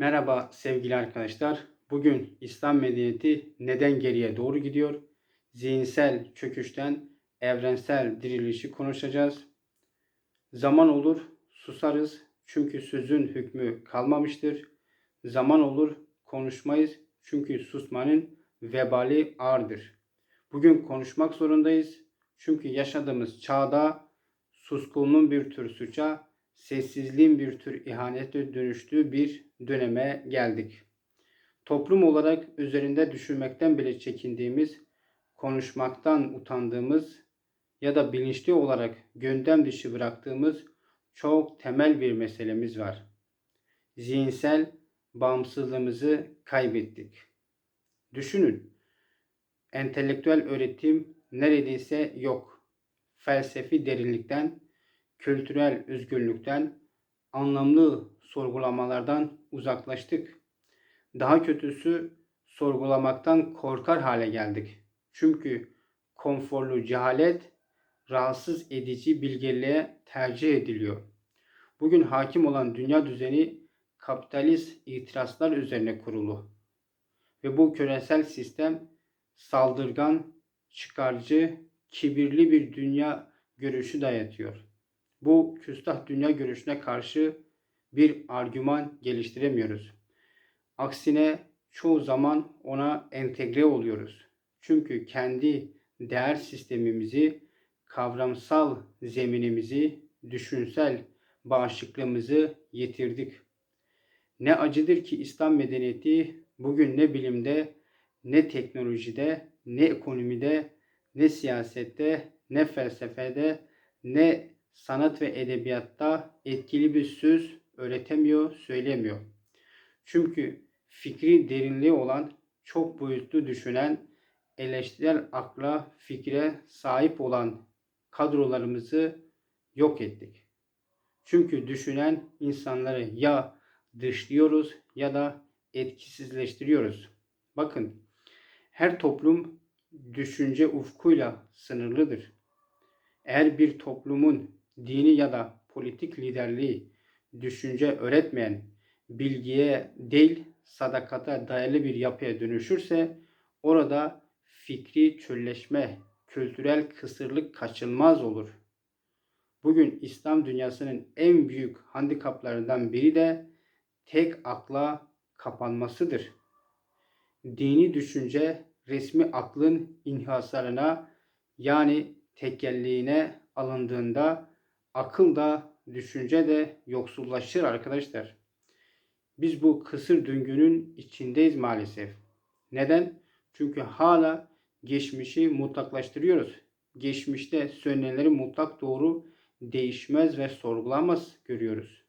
Merhaba sevgili arkadaşlar. Bugün İslam medeniyeti neden geriye doğru gidiyor? Zihinsel çöküşten evrensel dirilişi konuşacağız. Zaman olur susarız çünkü sözün hükmü kalmamıştır. Zaman olur konuşmayız çünkü susmanın vebali ağırdır. Bugün konuşmak zorundayız çünkü yaşadığımız çağda suskunluğun bir tür suça, sessizliğin bir tür ihanete dönüştüğü bir döneme geldik. Toplum olarak üzerinde düşünmekten bile çekindiğimiz, konuşmaktan utandığımız ya da bilinçli olarak gündem dışı bıraktığımız çok temel bir meselemiz var. Zihinsel bağımsızlığımızı kaybettik. Düşünün, entelektüel öğretim neredeyse yok. Felsefi derinlikten, kültürel özgürlükten, anlamlı sorgulamalardan uzaklaştık. Daha kötüsü sorgulamaktan korkar hale geldik. Çünkü konforlu cehalet rahatsız edici bilgeliğe tercih ediliyor. Bugün hakim olan dünya düzeni kapitalist itirazlar üzerine kurulu. Ve bu küresel sistem saldırgan, çıkarcı, kibirli bir dünya görüşü dayatıyor. Bu küstah dünya görüşüne karşı bir argüman geliştiremiyoruz. Aksine çoğu zaman ona entegre oluyoruz. Çünkü kendi değer sistemimizi, kavramsal zeminimizi, düşünsel bağışıklığımızı yitirdik. Ne acıdır ki İslam medeniyeti bugün ne bilimde, ne teknolojide, ne ekonomide, ne siyasette, ne felsefede, ne sanat ve edebiyatta etkili bir söz öğretemiyor, söylemiyor. Çünkü fikri derinliği olan, çok boyutlu düşünen, eleştirel akla, fikre sahip olan kadrolarımızı yok ettik. Çünkü düşünen insanları ya dışlıyoruz ya da etkisizleştiriyoruz. Bakın, her toplum düşünce ufkuyla sınırlıdır. Eğer bir toplumun dini ya da politik liderliği düşünce öğretmeyen, bilgiye değil sadakata dayalı bir yapıya dönüşürse orada fikri çölleşme, kültürel kısırlık kaçınılmaz olur. Bugün İslam dünyasının en büyük handikaplarından biri de tek akla kapanmasıdır. Dini düşünce resmi aklın inhasarına yani tekelliğine alındığında akıl da düşünce de yoksullaşır arkadaşlar. Biz bu kısır döngünün içindeyiz maalesef. Neden? Çünkü hala geçmişi mutlaklaştırıyoruz. Geçmişte söylenenleri mutlak doğru değişmez ve sorgulamaz görüyoruz.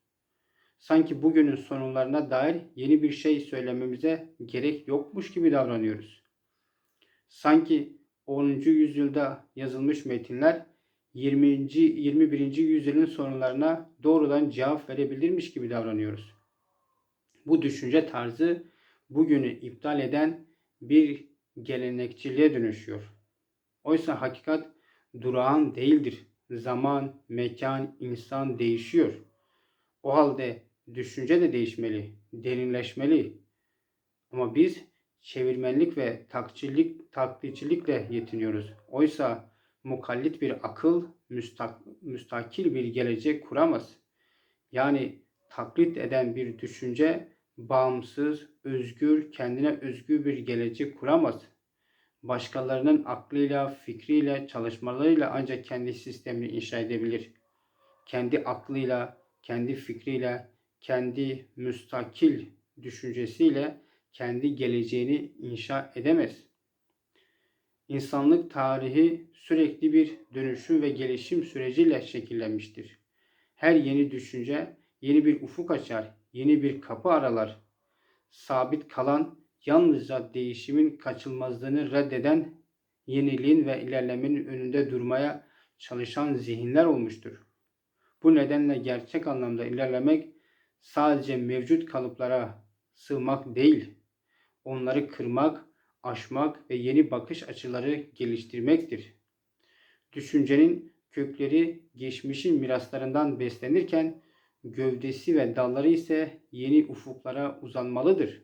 Sanki bugünün sorunlarına dair yeni bir şey söylememize gerek yokmuş gibi davranıyoruz. Sanki 10. yüzyılda yazılmış metinler 20. 21. yüzyılın sorunlarına doğrudan cevap verebilirmiş gibi davranıyoruz. Bu düşünce tarzı bugünü iptal eden bir gelenekçiliğe dönüşüyor. Oysa hakikat durağan değildir. Zaman, mekan, insan değişiyor. O halde düşünce de değişmeli, derinleşmeli. Ama biz çevirmenlik ve takçilik, taklitçilikle yetiniyoruz. Oysa mukallit bir akıl müstak, müstakil bir gelecek kuramaz. Yani taklit eden bir düşünce bağımsız, özgür, kendine özgü bir gelecek kuramaz. Başkalarının aklıyla, fikriyle, çalışmalarıyla ancak kendi sistemini inşa edebilir. Kendi aklıyla, kendi fikriyle, kendi müstakil düşüncesiyle kendi geleceğini inşa edemez. İnsanlık tarihi sürekli bir dönüşüm ve gelişim süreciyle şekillenmiştir. Her yeni düşünce yeni bir ufuk açar, yeni bir kapı aralar. Sabit kalan yalnızca değişimin kaçılmazlığını reddeden, yeniliğin ve ilerlemenin önünde durmaya çalışan zihinler olmuştur. Bu nedenle gerçek anlamda ilerlemek sadece mevcut kalıplara sığmak değil, onları kırmak, aşmak ve yeni bakış açıları geliştirmektir. Düşüncenin kökleri geçmişin miraslarından beslenirken gövdesi ve dalları ise yeni ufuklara uzanmalıdır.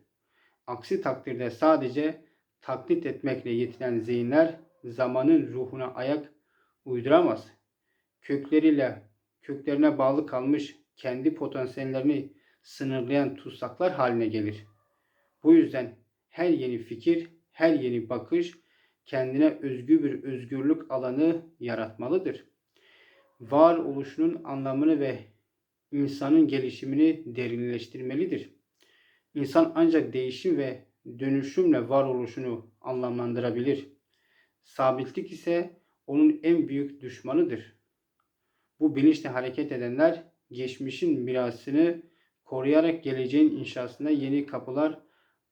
Aksi takdirde sadece taklit etmekle yetinen zihinler zamanın ruhuna ayak uyduramaz. Kökleriyle köklerine bağlı kalmış kendi potansiyellerini sınırlayan tutsaklar haline gelir. Bu yüzden her yeni fikir, her yeni bakış kendine özgü bir özgürlük alanı yaratmalıdır. Varoluşunun anlamını ve insanın gelişimini derinleştirmelidir. İnsan ancak değişim ve dönüşümle varoluşunu anlamlandırabilir. Sabitlik ise onun en büyük düşmanıdır. Bu bilinçle hareket edenler geçmişin mirasını koruyarak geleceğin inşasında yeni kapılar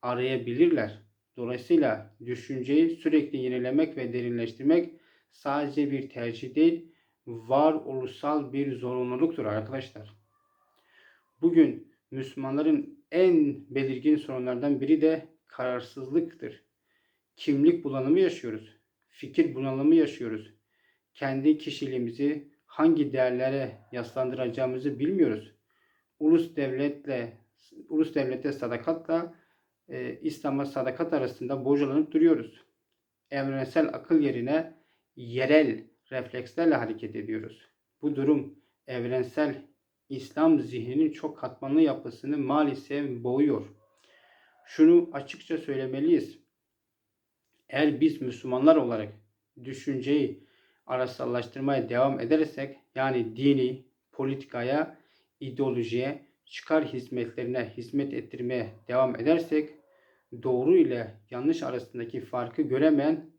arayabilirler. Dolayısıyla düşünceyi sürekli yenilemek ve derinleştirmek sadece bir tercih değil, varoluşsal bir zorunluluktur arkadaşlar. Bugün Müslümanların en belirgin sorunlardan biri de kararsızlıktır. Kimlik bulanımı yaşıyoruz. Fikir bunalımı yaşıyoruz. Kendi kişiliğimizi hangi değerlere yaslandıracağımızı bilmiyoruz. Ulus devletle ulus devlete sadakatla e, İslam'a sadakat arasında bocalanıp duruyoruz. Evrensel akıl yerine yerel reflekslerle hareket ediyoruz. Bu durum evrensel İslam zihninin çok katmanlı yapısını maalesef boğuyor. Şunu açıkça söylemeliyiz. Eğer biz Müslümanlar olarak düşünceyi arasallaştırmaya devam edersek yani dini, politikaya, ideolojiye, çıkar hizmetlerine hizmet ettirmeye devam edersek doğru ile yanlış arasındaki farkı göremeyen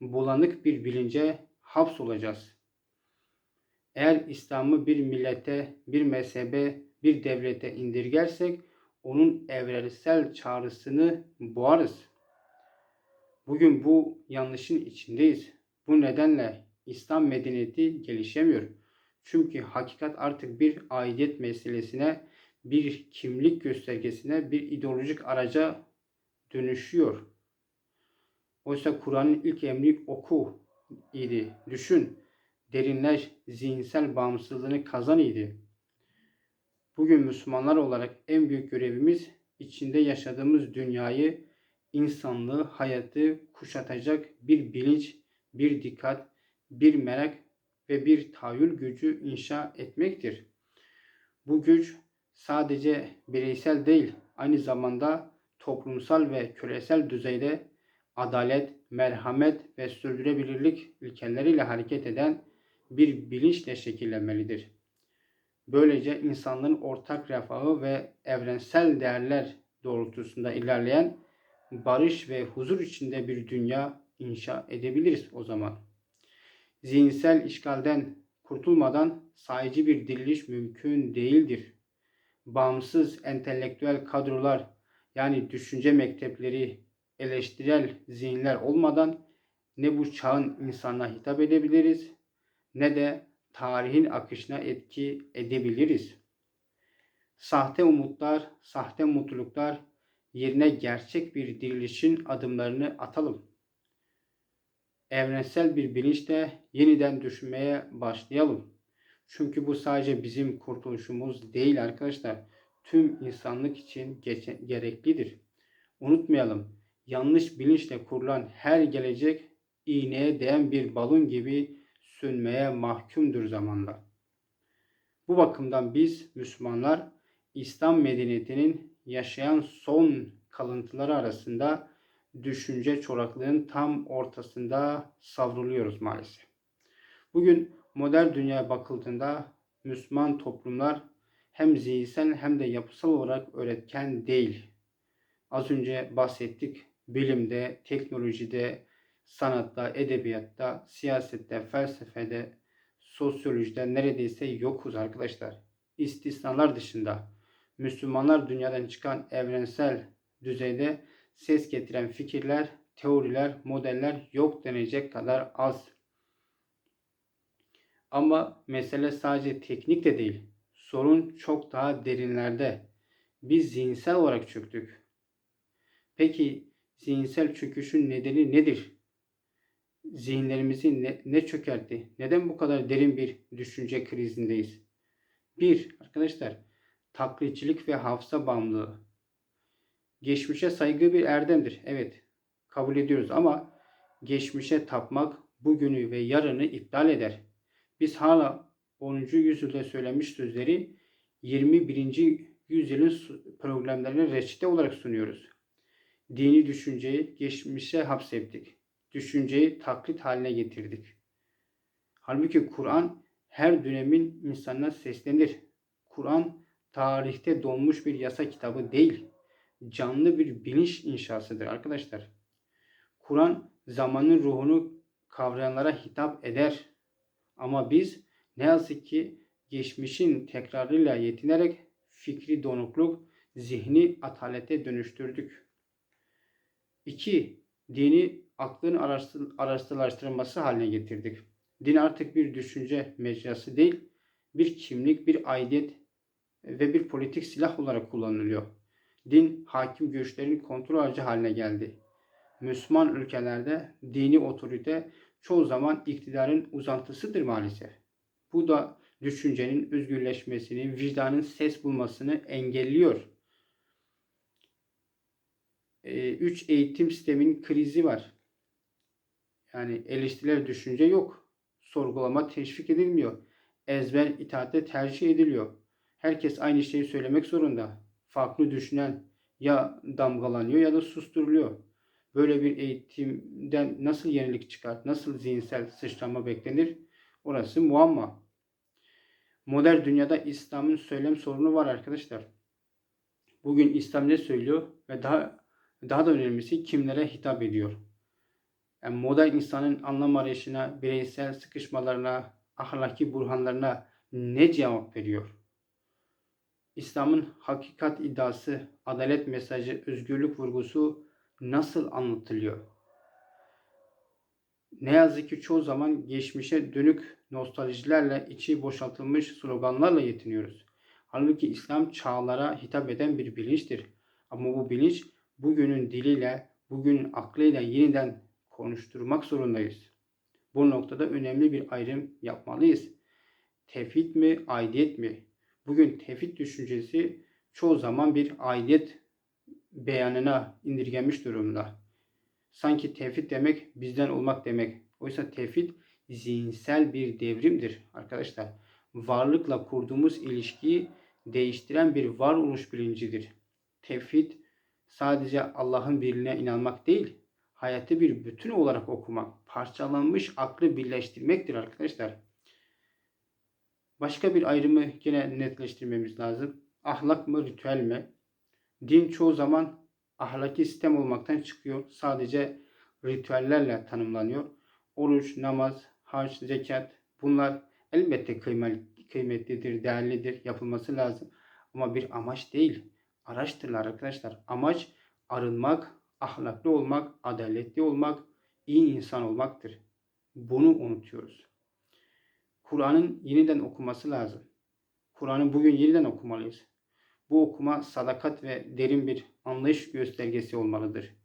bulanık bir bilince hapsolacağız. Eğer İslam'ı bir millete, bir mezhebe, bir devlete indirgersek onun evrensel çağrısını boğarız. Bugün bu yanlışın içindeyiz. Bu nedenle İslam medeniyeti gelişemiyor. Çünkü hakikat artık bir aidiyet meselesine, bir kimlik göstergesine, bir ideolojik araca dönüşüyor. Oysa Kur'an'ın ilk emri oku idi. Düşün, derinleş, zihinsel bağımsızlığını kazan idi. Bugün Müslümanlar olarak en büyük görevimiz içinde yaşadığımız dünyayı, insanlığı, hayatı kuşatacak bir bilinç, bir dikkat, bir merak ve bir tahayyül gücü inşa etmektir. Bu güç sadece bireysel değil, aynı zamanda toplumsal ve küresel düzeyde adalet, merhamet ve sürdürülebilirlik ilkeleriyle hareket eden bir bilinçle şekillenmelidir. Böylece insanlığın ortak refahı ve evrensel değerler doğrultusunda ilerleyen barış ve huzur içinde bir dünya inşa edebiliriz o zaman. Zihinsel işgalden kurtulmadan sayıcı bir diriliş mümkün değildir. Bağımsız entelektüel kadrolar yani düşünce mektepleri, eleştirel zihinler olmadan ne bu çağın insanına hitap edebiliriz ne de tarihin akışına etki edebiliriz. Sahte umutlar, sahte mutluluklar yerine gerçek bir dirilişin adımlarını atalım. Evrensel bir bilinçle yeniden düşünmeye başlayalım. Çünkü bu sadece bizim kurtuluşumuz değil arkadaşlar. Tüm insanlık için gereklidir. Unutmayalım. Yanlış bilinçle kurulan her gelecek iğneye değen bir balon gibi sönmeye mahkumdur zamanla. Bu bakımdan biz Müslümanlar İslam medeniyetinin yaşayan son kalıntıları arasında düşünce çoraklığın tam ortasında savruluyoruz maalesef. Bugün modern dünyaya bakıldığında Müslüman toplumlar hem zihinsel hem de yapısal olarak öğretken değil. Az önce bahsettik bilimde, teknolojide, sanatta, edebiyatta, siyasette, felsefede, sosyolojide neredeyse yokuz arkadaşlar. İstisnalar dışında Müslümanlar dünyadan çıkan evrensel düzeyde ses getiren fikirler, teoriler, modeller yok denecek kadar az. Ama mesele sadece teknik de değil. Sorun çok daha derinlerde. Biz zihinsel olarak çöktük. Peki zihinsel çöküşün nedeni nedir? Zihinlerimizi ne, ne çökertti? Neden bu kadar derin bir düşünce krizindeyiz? Bir, arkadaşlar taklitçilik ve hafıza bağımlılığı. Geçmişe saygı bir erdemdir. Evet, kabul ediyoruz ama geçmişe tapmak bugünü ve yarını iptal eder. Biz hala 10. yüzyılda söylenmiş sözleri 21. yüzyılın programlarına reçete olarak sunuyoruz. Dini düşünceyi geçmişe hapsettik. Düşünceyi taklit haline getirdik. Halbuki Kur'an her dönemin insanına seslenir. Kur'an tarihte donmuş bir yasa kitabı değil. Canlı bir bilinç inşasıdır arkadaşlar. Kur'an zamanın ruhunu kavrayanlara hitap eder. Ama biz ne yazık ki geçmişin tekrarıyla yetinerek fikri donukluk, zihni atalete dönüştürdük. 2. Dini aklın araçsızlaştırılması haline getirdik. Din artık bir düşünce mecrası değil, bir kimlik, bir aidiyet ve bir politik silah olarak kullanılıyor. Din hakim güçlerin kontrol aracı haline geldi. Müslüman ülkelerde dini otorite çoğu zaman iktidarın uzantısıdır maalesef. Bu da düşüncenin özgürleşmesini, vicdanın ses bulmasını engelliyor. 3 ee, eğitim sistemin krizi var. Yani eleştiriler düşünce yok. Sorgulama teşvik edilmiyor. Ezber itaate tercih ediliyor. Herkes aynı şeyi söylemek zorunda. Farklı düşünen ya damgalanıyor ya da susturuluyor. Böyle bir eğitimden nasıl yenilik çıkar, nasıl zihinsel sıçrama beklenir? Orası muamma. Modern dünyada İslam'ın söylem sorunu var arkadaşlar. Bugün İslam ne söylüyor ve daha daha da önemlisi kimlere hitap ediyor? Yani modern insanın anlam arayışına, bireysel sıkışmalarına, ahlaki burhanlarına ne cevap veriyor? İslam'ın hakikat iddiası, adalet mesajı, özgürlük vurgusu nasıl anlatılıyor? Ne yazık ki çoğu zaman geçmişe dönük nostaljilerle içi boşaltılmış sloganlarla yetiniyoruz. Halbuki İslam çağlara hitap eden bir bilinçtir. Ama bu bilinç bugünün diliyle, bugünün aklıyla yeniden konuşturmak zorundayız. Bu noktada önemli bir ayrım yapmalıyız. Tevhid mi, aidiyet mi? Bugün tevhid düşüncesi çoğu zaman bir aidiyet beyanına indirgenmiş durumda. Sanki tevhid demek bizden olmak demek. Oysa tevhid zihinsel bir devrimdir arkadaşlar. Varlıkla kurduğumuz ilişkiyi değiştiren bir varoluş bilincidir. Tevhid sadece Allah'ın birliğine inanmak değil, hayatı bir bütün olarak okumak, parçalanmış aklı birleştirmektir arkadaşlar. Başka bir ayrımı yine netleştirmemiz lazım. Ahlak mı, ritüel mi? Din çoğu zaman ahlaki sistem olmaktan çıkıyor. Sadece ritüellerle tanımlanıyor. Oruç, namaz, hac, zekat bunlar elbette kıymetlidir, değerlidir, yapılması lazım. Ama bir amaç değil, araçtırlar arkadaşlar. Amaç arınmak, ahlaklı olmak, adaletli olmak, iyi insan olmaktır. Bunu unutuyoruz. Kur'an'ın yeniden okuması lazım. Kur'an'ı bugün yeniden okumalıyız. Bu okuma sadakat ve derin bir anlayış göstergesi olmalıdır.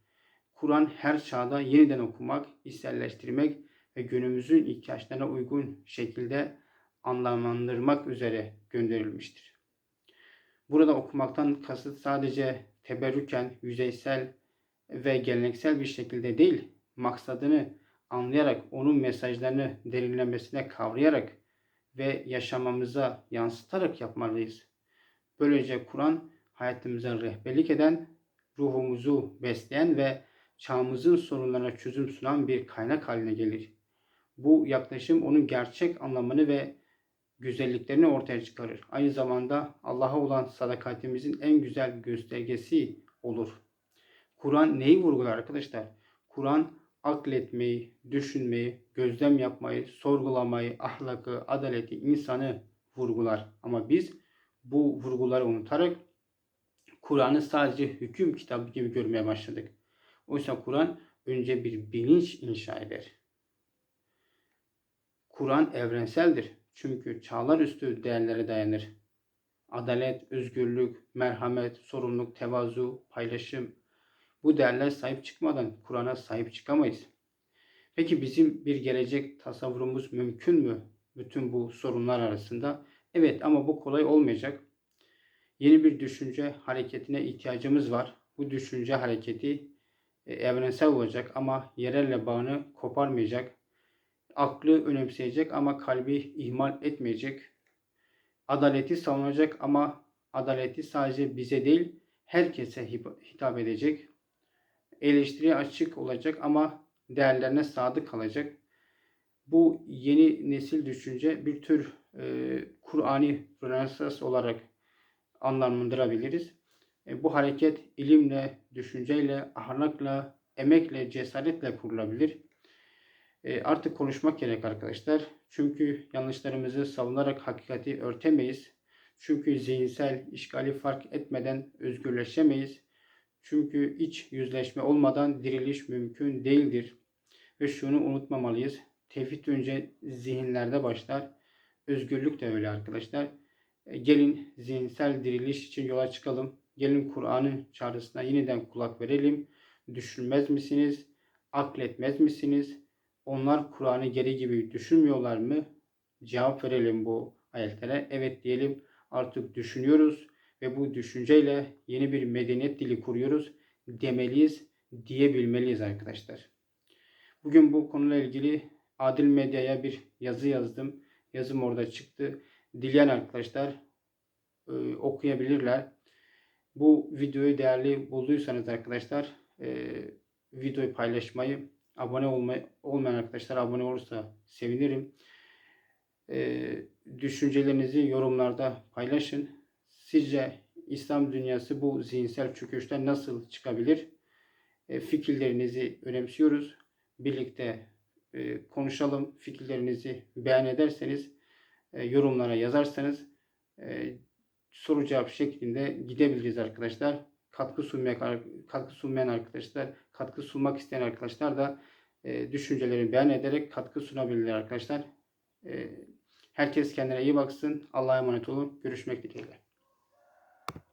Kur'an her çağda yeniden okumak, içselleştirmek ve günümüzün ihtiyaçlarına uygun şekilde anlamlandırmak üzere gönderilmiştir. Burada okumaktan kasıt sadece teberrüken, yüzeysel ve geleneksel bir şekilde değil, maksadını anlayarak, onun mesajlarını derinlemesine kavrayarak ve yaşamamıza yansıtarak yapmalıyız. Böylece Kur'an hayatımıza rehberlik eden, ruhumuzu besleyen ve çağımızın sorunlarına çözüm sunan bir kaynak haline gelir. Bu yaklaşım onun gerçek anlamını ve güzelliklerini ortaya çıkarır. Aynı zamanda Allah'a olan sadakatimizin en güzel göstergesi olur. Kur'an neyi vurgular arkadaşlar? Kur'an akletmeyi, düşünmeyi, gözlem yapmayı, sorgulamayı, ahlakı, adaleti, insanı vurgular. Ama biz bu vurguları unutarak Kur'an'ı sadece hüküm kitabı gibi görmeye başladık. Oysa Kur'an önce bir bilinç inşa eder. Kur'an evrenseldir. Çünkü çağlar üstü değerlere dayanır. Adalet, özgürlük, merhamet, sorumluluk, tevazu, paylaşım. Bu değerler sahip çıkmadan Kur'an'a sahip çıkamayız. Peki bizim bir gelecek tasavvurumuz mümkün mü bütün bu sorunlar arasında? Evet ama bu kolay olmayacak. Yeni bir düşünce hareketine ihtiyacımız var. Bu düşünce hareketi e, evrensel olacak ama yerelle bağını koparmayacak. Aklı önemseyecek ama kalbi ihmal etmeyecek. Adaleti savunacak ama adaleti sadece bize değil herkese hitap edecek. Eleştiriye açık olacak ama değerlerine sadık kalacak. Bu yeni nesil düşünce bir tür e, Kur'ani Rönesans olarak anlamlandırabiliriz. E, bu hareket ilimle, düşünceyle, ahlakla, emekle, cesaretle kurulabilir. E, artık konuşmak gerek arkadaşlar. Çünkü yanlışlarımızı savunarak hakikati örtemeyiz. Çünkü zihinsel işgali fark etmeden özgürleşemeyiz. Çünkü iç yüzleşme olmadan diriliş mümkün değildir. Ve şunu unutmamalıyız. Tevhid önce zihinlerde başlar. Özgürlük de öyle arkadaşlar. E, gelin zihinsel diriliş için yola çıkalım. Gelin Kur'an'ın çağrısına yeniden kulak verelim. Düşünmez misiniz? Akletmez misiniz? Onlar Kur'an'ı geri gibi düşünmüyorlar mı? Cevap verelim bu ayetlere. Evet diyelim artık düşünüyoruz ve bu düşünceyle yeni bir medeniyet dili kuruyoruz demeliyiz, diyebilmeliyiz arkadaşlar. Bugün bu konuyla ilgili Adil Medya'ya bir yazı yazdım. Yazım orada çıktı. Dileyen arkadaşlar e, okuyabilirler. Bu videoyu değerli bulduysanız arkadaşlar e, videoyu paylaşmayı, abone olmayı, olmayan arkadaşlar abone olursa sevinirim. E, düşüncelerinizi yorumlarda paylaşın. Sizce İslam dünyası bu zihinsel çöküşten nasıl çıkabilir? E, fikirlerinizi önemsiyoruz. Birlikte e, konuşalım. Fikirlerinizi beyan ederseniz, e, yorumlara yazarsanız e, soru cevap şeklinde gidebiliriz arkadaşlar. Katkı sunmayan, katkı sunmayan arkadaşlar, katkı sunmak isteyen arkadaşlar da e, düşüncelerini beyan ederek katkı sunabilirler arkadaşlar. Herkes kendine iyi baksın. Allah'a emanet olun. Görüşmek dileğiyle.